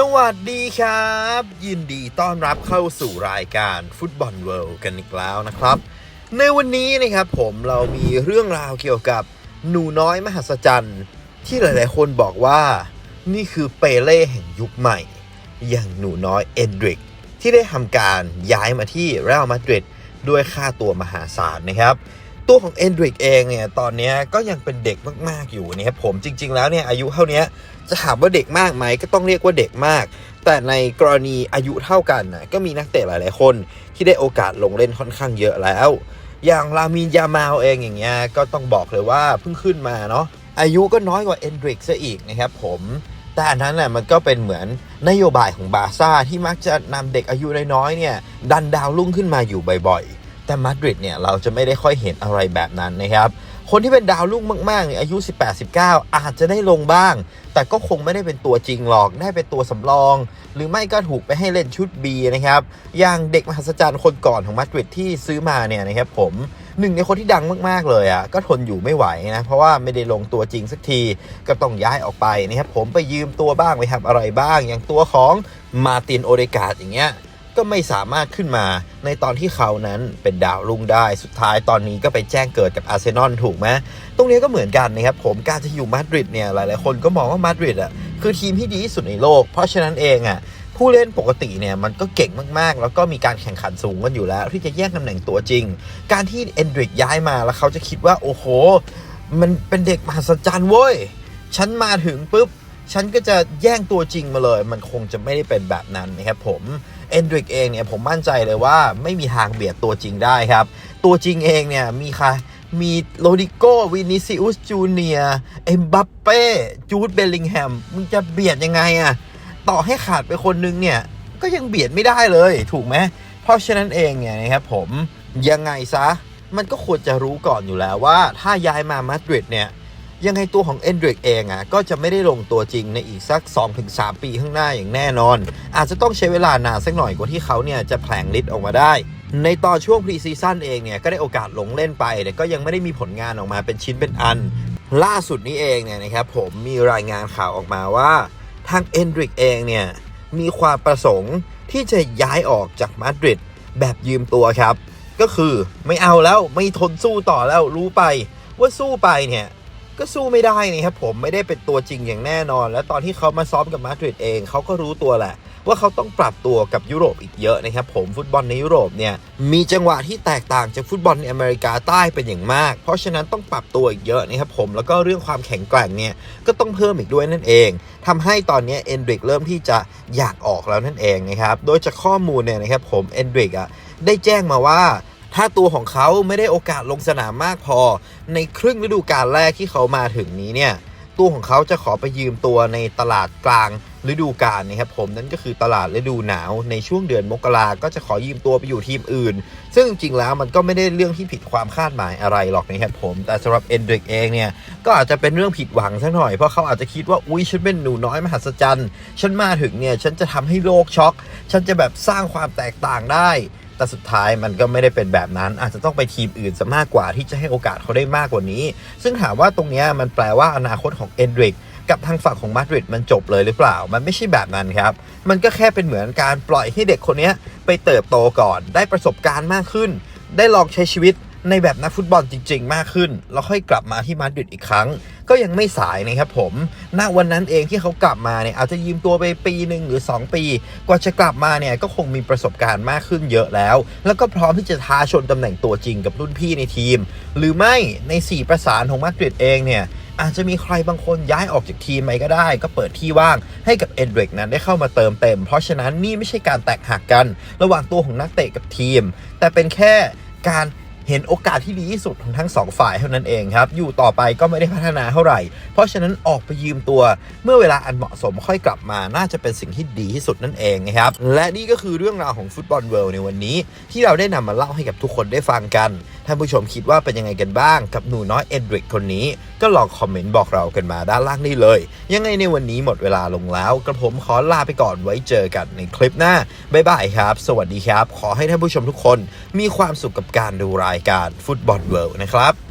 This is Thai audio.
สวัสดีครับ ยินดีต้อนรับเข้าสู่รายการฟุตบอลเวิลด์กันอีกแล้วนะครับ ในวันนี้นะครับผมเรามีเรื่องราวเกี่ยวกับหนูน้อยมหัศจรรย์ที่หลายๆ คนบอกว่า นี่คือเปเล่แห่งยุคใหม่ อย่างหนูน้อยเอนดริก ที่ได้ทำการย้ายมาที่เรอัลมาดริดด้วยค่าตัวมหาศาลนะครับ ตัวของเอนดริกเองเนี่ยตอนนี้ก็ยังเป็นเด็กมาก ๆ อยู่นะครับผมจริง ๆ แล้วเนี่ยอายุเท่านี้จะถามว่าเด็กมากไหมก็ต้องเรียกว่าเด็กมาก แต่ในกรณีอายุเท่ากันนะก็มีนักเตะหลาย ๆ คนที่ได้โอกาสลงเล่นค่อนข้างเยอะแล้ว อย่างลามินยามาลเองอย่างเงี้ยก็ต้องบอกเลยว่าเพิ่งขึ้นมาเนาะอายุก็น้อยกว่าเอนดริกซะอีกนะครับผมแต่อันนั้นแหละมันก็เป็นเหมือนนโยบายของบาซ่าที่มักจะนำเด็กอายุน้อยๆเนี่ยดันดาวรุ่งขึ้นมาอยู่บ่อยๆ แต่มาดริดเนี่ยเราจะไม่ได้ค่อยเห็นอะไรแบบนั้นนะครับคนที่เป็นดาวรุ่งมากๆเนี่ยอายุ 18-19 อาจจะได้ลงบ้าง แต่ก็คงไม่ได้เป็นตัวจริงหรอกได้เป็นตัวสำรอง หรือไม่ก็ถูกไปให้เล่นชุด B นะครับ อย่างเด็กมหัศจรรย์คนก่อนของมาดริดที่ซื้อมาเนี่ยนะครับผมหนึ่งในคนที่ดังมากๆเลยอะก็ทนอยู่ไม่ไหวนะ เพราะว่าไม่ได้ลงตัวจริงสักทีก็ต้องย้ายออกไปนะครับผมไปยืมตัวบ้างไปทำอะไรบ้าง อย่างตัวของมาตินโอเดกาดอย่างเงี้ย ก็ไม่สามารถขึ้นมาในตอนที่เขานั้นเป็นดาวรุ่งได้สุดท้ายตอนนี้ก็ไปแจ้งเกิดกับอาร์เซนอลถูกไหมตรงนี้ก็เหมือนกันนะครับผมการจะอยู่มาดริดเนี่ยหลายๆคนก็มองว่ามาดริดอะคือทีมที่ดีที่สุดในโลก เพราะฉะนั้นเองอะผู้เล่นปกติเนี่ยมันก็เก่งมากๆ แล้วก็มีการแข่งขันสูงกันอยู่แล้ว ที่จะแย่งตำแหน่งตัวจริง การที่เอนดริกย้ายมาแล้วเขาจะคิดว่า โอ้โห มันเป็นเด็กมหัศจรรย์เว้ย ฉันมาถึงปุ๊บ ฉันก็จะแย่งตัวจริงมาเลย มันคงจะไม่ได้เป็นแบบนั้นนะครับผม เอนดริกเองเนี่ยผมมั่นใจเลยว่าไม่มีทางเบียดตัวจริงได้ครับ ตัวจริงเองเนี่ยมีใครมีโรดิโกวินิซิอุสจูเนียเอ็มบัปเป้จูดเบลลิงแฮมมึงจะเบียดยังไงอะต่อให้ขาดไปคนนึงเนี่ย ก็ยังเบียดไม่ได้เลยถูกไหมเพราะฉะนั้นเองเนี่ยนะครับผมยังไงซะ มันก็ควรจะรู้ก่อนอยู่แล้วว่า ถ้าย้ายมามาดริดเนี่ย ยังไงตัวของเอนดริกเองอะก็จะไม่ได้ลงตัวจริงในอีกสัก 2-3 ปีข้างหน้าอย่างแน่นอน อาจจะต้องใช้เวลานานสักหน่อยกว่าที่เขาเนี่ยจะแผลงฤทธิ์ออกมาได้ในตอนช่วงพรีซีซั่นเองเนี่ยก็ได้โอกาสลงเล่นไป แต่ก็ยังไม่ได้มีผลงานออกมาเป็นชิ้นเป็นอัน ล่าสุดนี้เองเนี่ยนะครับผมมีรายงานข่าวออกมาว่า ทางเอนดริกเองเนี่ยมีความประสงค์ที่จะย้ายออกจากมาดริดแบบยืมตัวครับ ก็คือไม่เอาแล้วไม่ทนสู้ต่อแล้วรู้ไปว่าสู้ไปเนี่ย ก็สู้ไม่ได้นะครับผมไม่ได้เป็นตัวจริงอย่างแน่นอน และตอนที่เขามาซ้อมกับมาดริดเองเขาก็รู้ตัวแหละ ว่าเขาต้องปรับตัวกับยุโรปอีกเยอะนะครับผมฟุตบอลในยุโรปเนี่ยมีจังหวะที่แตกต่างจากฟุตบอลในอเมริกาใต้เป็นอย่างมาก เพราะฉะนั้นต้องปรับตัวอีกเยอะนะครับผมแล้วก็เรื่องความแข็งแกร่งเนี่ยก็ต้องเพิ่มอีกด้วยนั่นเองทำให้ตอนนี้เอนดริกเริ่มที่จะอยากออกแล้วนั่นเองนะครับโดยจากข้อมูลเนี่ยนะครับผมเอนดริกอะได้แจ้งมาว่า ถ้าตัวของเขาไม่ได้โอกาสลงสนามมากพอ ในครึ่งฤดูกาลแรกที่เขามาถึงนี้เนี่ยตัวของเขาจะขอไปยืมตัวในตลาดกลางฤดูกาลนะครับผมนั่นก็คือตลาดฤดูหนาวในช่วงเดือนมกราก็จะขอยืมตัวไปอยู่ทีมอื่น ซึ่งจริงๆแล้วมันก็ไม่ได้เรื่องที่ผิดความคาดหมายอะไรหรอกนะครับผม แต่สำหรับเอนดริกเองเนี่ยก็อาจจะเป็นเรื่องผิดหวังสักหน่อย เพราะเขาอาจจะคิดว่าอุ้ยฉันเป็นหนูน้อยมหัศจรรย์ ฉันมาถึงเนี่ยฉันจะทำให้โลกช็อก ฉันจะแบบสร้างความแตกต่างได้ แต่สุดท้ายมันก็ไม่ได้เป็นแบบนั้น อาจจะต้องไปทีมอื่นซะมากกว่าที่จะให้โอกาสเขาได้มากกว่านี้ ซึ่งถามว่าตรงนี้มันแปลว่าอนาคตของเอนดริกกับทางฝั่งของมาดริดมันจบเลยหรือเปล่า มันไม่ใช่แบบนั้นครับ มันก็แค่เป็นเหมือนการปล่อยให้เด็กคนนี้ไปเติบโตก่อน ได้ประสบการณ์มากขึ้น ได้ลองใช้ชีวิต ในแบบนักฟุตบอลจริง ๆ มากขึ้น แล้วค่อยกลับมาที่มาดริดอีกครั้ง ก็ยังไม่สายนะครับผม ณ วันนั้นเองที่เขากลับมาเนี่ยอาจจะยืมตัวไปปีหนึ่งหรือ 2 ปี กว่าจะกลับมาเนี่ยก็คงมีประสบการณ์มากขึ้นเยอะแล้ว แล้วก็พร้อมที่จะท้าชนตำแหน่งตัวจริงกับรุ่นพี่ในทีม หรือไม่ใน 4 ประสานของมาดริดเองเนี่ยอาจจะมีใครบางคนย้ายออกจากทีมไปก็ได้ ก็เปิดที่ว่างให้กับเอนดริกนั้นได้เข้ามาเติมเต็ม เพราะฉะนั้นนี่ไม่ใช่การแตกหักกัน ระหว่างตัวของนักเตะกับทีม แต่เป็นแค่การ เห็นโอกาสที่ดีที่สุดของทั้งสองฝ่ายเท่านั้นเองครับ อยู่ต่อไปก็ไม่ได้พัฒนาเท่าไหร่ เพราะฉะนั้นออกไปยืมตัว เมื่อเวลาอันเหมาะสมค่อยกลับมาน่าจะเป็นสิ่งที่ดีที่สุดนั่นเองนะครับ และนี่ก็คือเรื่องราวของฟุตบอลเวิลด์ในวันนี้ ที่เราได้นำมาเล่าให้กับทุกคนได้ฟังกัน ท่านผู้ชมคิดว่าเป็นยังไงกันบ้างกับหนูน้อยเอ็ดริกคนนี้ ก็ลองคอมเมนต์บอกเรากันมาด้านล่างนี้เลย ยังไงในวันนี้หมดเวลาลงแล้วกระผมขอลาไปก่อนไว้เจอกันในคลิปหน้าบ๊ายบายครับ สวัสดีครับ ขอให้ท่านผู้ชมทุกคนมีความสุขกับการดูรายการฟุตบอลเวิลด์นะครับ